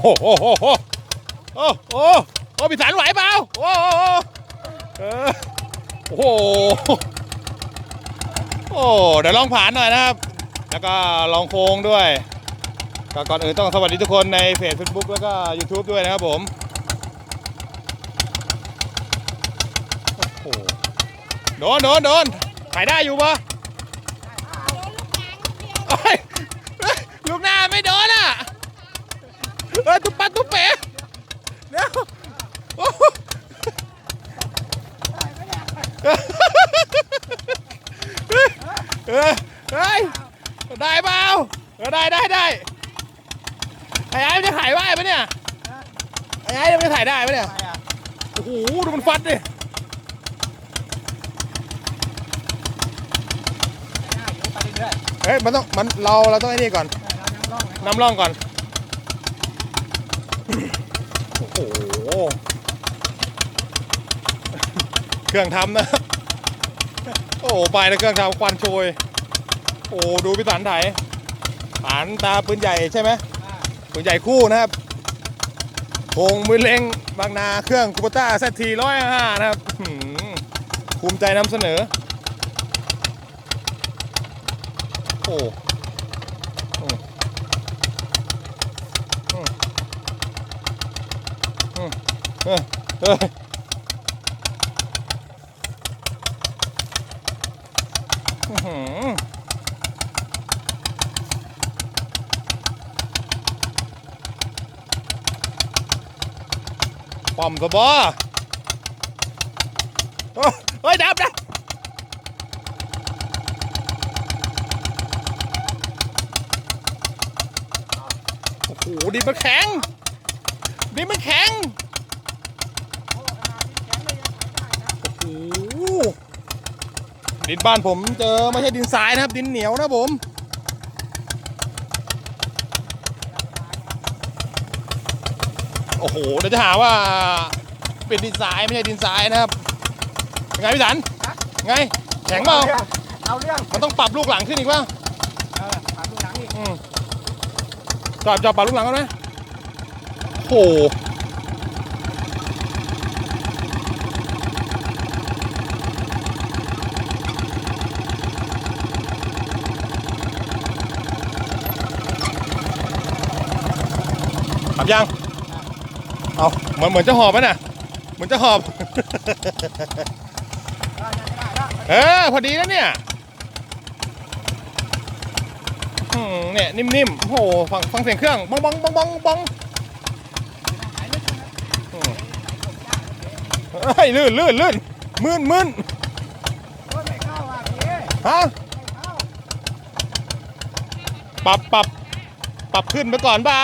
โอ้โหโอ้โหโอ้โหโอ้โหโอ้พี่สันไหวเปล่าโอ้โหโอ้โหโอ้เดี๋ยวลองผ่านหน่อยนะครับ แล้วก็ลองโค้งด้วยก็ก่อนอื่นต้องสวัสดีทุกคนในเพจ Facebook แล้วก็ YouTube ด้วยนะครับผมโอ้โหโดนโดนโดนถ่ายได้อยู่ปะลูกหน้าไม่โดนอะ ตุบปัดตุ๊บเป๋เดี๋ยวโอ้โหเออเฮ้ยได้เปล่าเออได้ได้ได้ไอ้ไอ้มันจะถ่ายได้ปะเนี่ยไอ้ไอ้มันจะถ่ายได้ปะเนี่ยโอ้โหดูมันฟัดดิเฮ้ยมันต้องมันเราเราต้องไอ้นี่ก่อนนำร่องก่อน โอ้โห เครื่องทำนะ โอ้โหไปนะเครื่องทำควันโชย โอ้ดูพิสันไถฐานตาปืนใหญ่ใช่ไหมปืนใหญ่คู่นะครับโคงมือเล็งบางนาเครื่องคูปต้าเซทีร้อยห้านะครับภูมิใจนำเสนอ โอ้มอืมอืม ป้อหือปั๊มสบอเฮ้ยดับดับโอ้โหดินมันแข็งดินมันแข็งโอ้โห ดินบ้านผมเจอไม่ใช่ดินทรายนะครับ ดินเหนียวนะผมโอ้โหเดี๋ยวจะหาว่าเป็นดินทรายไม่ใช่ดินทรายนะครับยังไงพี่สันไงแข็งเปล่าเอาเรื่องมันต้องปรับลูกหลังขึ้นอีกเปล่าเออถามดูหนังอีกอืมจอดจอดปรับลูกหลังกันไหมโอ้โห ขับยัง เอาเหมือนเหมือนจะหอบไหมน่ะ เหมือนจะหอบได้ได้ได้ได้เออ พอดีแล้วเนี่ยอืมเนี่ย นิ่มๆ โอ้โห ฟังฟังเสียงเครื่องบ้องบ้องบ้องบ้องบ้องหายลึกนะอืมเฮ้ยลื่นลื่นลื่นมึนมึนโอ้ยไม่เข้าอะพี่ไม่ฮะเข้าปรับปรับปรับขึ้นไปก่อนเปล่า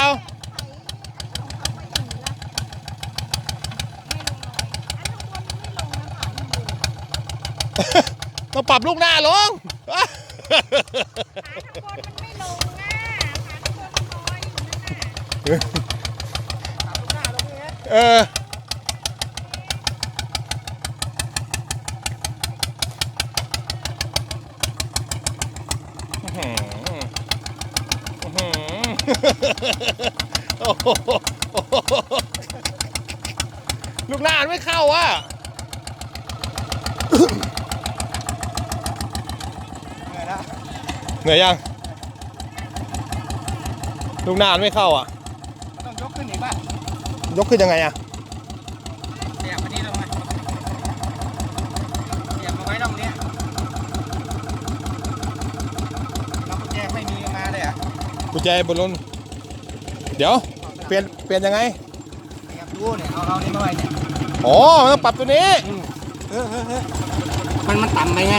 ต้องปรับลูกหน้าลงถามลูกหน้าลงนี่ฮะเอออื้อหืออื้อหือโอ้โหลูกหน้ามันไม่เข้าอะ เหนื่อยแล้ว เหนื่อยยังลูกหน้ามันไม่เข้าอะมันต้องยกขึ้นอีกป่ะยกขึ้นยังไงอะเสียบอันนี้ลงมาเสียบมาไว้ตรงเนี้ยเรากุญแจไม่มีมาเลยเหรอะกุญแจบนรถเดี๋ยว เปลี่ยนเปลี่ยนยังไงเสียบดูเนี่ยเอาเอานี่มาไว้เนี่ยอ๋อมันต้องปรับตัวนี้ เออเออเออมันมันต่ำไปไง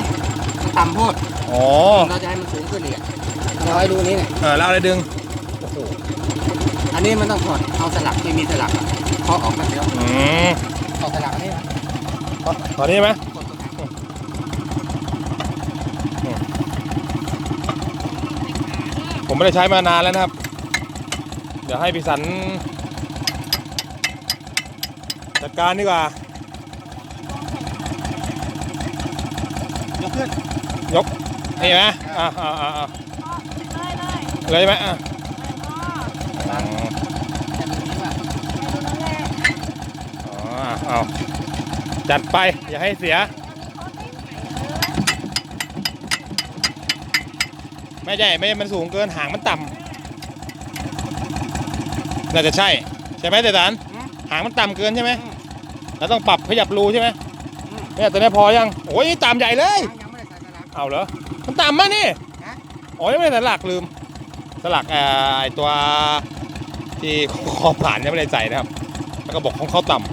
มันต่ำโพดอ๋อเราจะให้มันสูงขึ้นอีกอะเราให้ดูนี้เนี่ยเออแล้วอะไรดึง โอ้โหอันนี้มันต้องถอดเอาสลักที่มีสลักอะเคาะออกมาเดี๋ยวอืมถอดสลักอันนี้นะตอนนี้ไหมกดตรงไหนผมไม่ได้ใช้มานานแล้วนะครับ เดี๋ยวให้พี่สันจัดการดีกว่า ยกนี่ไหมอ่าอเลยไหมอะเอาจัดไป อย่าให้เสีย ไม่ใช่ไม่มันสูงเกินหางมันต่ำน่าจะใช่ ใช่ไหมเดตสารหางมันต่ำเกินใช่ไหมเราต้องปรับขยับรูใช่ไหม เนี่ยตัวนี้พอยังโอ้ยนี่ต่ำใหญ่เลย ยังไม่ได้ใส่สลักเอาเหรอมันต่ำมากนี่ฮะอ๋อยังไม่ได้สลักลืมสลักเอ่อไอตัวที่คอผ่านยังไม่ได้ใส่นะครับ แล้วก็บอกของเขาต่ำ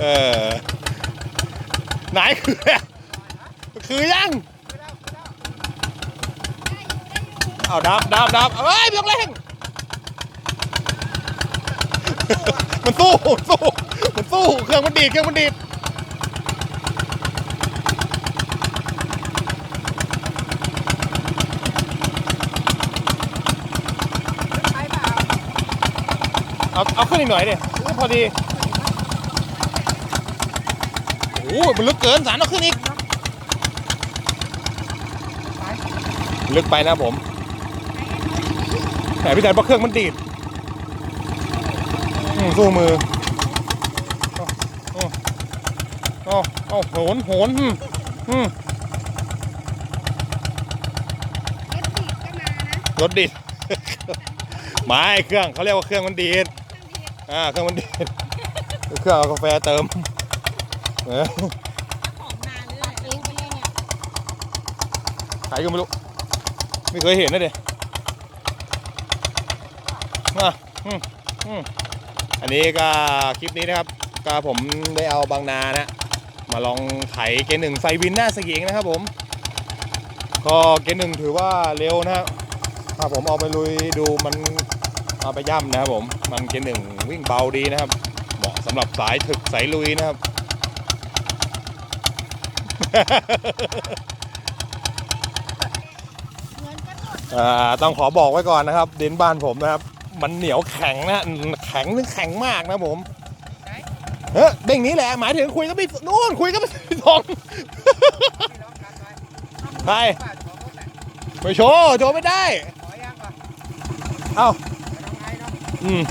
เออไหนคือคือยัง เอาดับดับดับเอ้ยไม่ต้องเร่ง มันสู้มันสู้มันสู้เครื่องมันดีดเครื่องมันดีดเอาเอาขึ้นอีกหน่อยดิพอดีโอ้โหมันลึกเกินสารเอาขึ้นอีกลึกไปนะผมแต่พี่แทนเพราะเครื่องมันดีด สู้มือโอ้โอ้โอ้โหนโหนอืมอืมเอฟดีดก็มานะไม่เครื่องเขาเรียกว่าเครื่องมันดีดอ่าเครื่องมันดีดเครื่องเอากาแฟเติมเออของนานเลยเองไปเลยเนี่ยใครก็ไม่รู้ไม่เคยเห็นนะเด็อะอืมอืม อันนี้ก็คลิปนี้นะครับ ก็ผมได้เอาบางนานะ มาลองไถเกณฑ์หนึ่งไฟวินหน้าสกีงนะครับผม ก็เกณฑ์หนึ่งถือว่าเร็วนะครับถ้าผมเอาไปลุยดูมันเอาไปย่ำนะครับผม มันเกณฑ์หนึ่งวิ่งเบาดีนะครับ เหมาะสำหรับสายถึกสายลุยนะครับต้องขอบอกไว้ก่อนนะครับดินบ้านผมนะครับ มันเหนียวแข็งนะ แข็งถึงแข็งมากนะผมเฮ้ยเด้งนี้แหละหมายถึงคุยก็ไม่นู่นคุยก็ไม่ตรงใช่ไม่โชว์โชว์ไม่ได้เอ้าอืม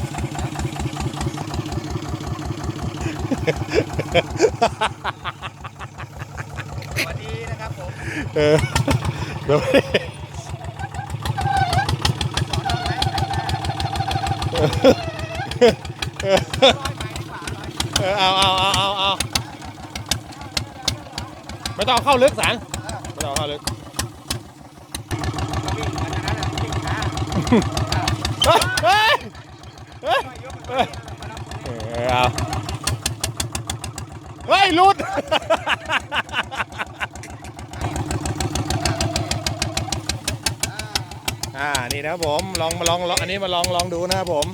สวัสดีนะครับผมเออเดี๋ยวเออเอาเอาเอาเอาเอา ไม่ต้องเข้าลึกสันไม่ต้องเข้าลึกเฮ้ยเฮ้ยเฮ้ยเอาเฮ้ยลุดอ่านี่นะครับผมลองมาลองลองอันนี้มาลองลองดูนะครับผม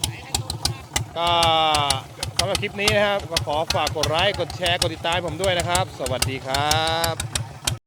ก็ สำหรับคลิปนี้นะครับก็ขอฝากกดไลค์กดแชร์กดติดตามผมด้วยนะครับ สวัสดีครับ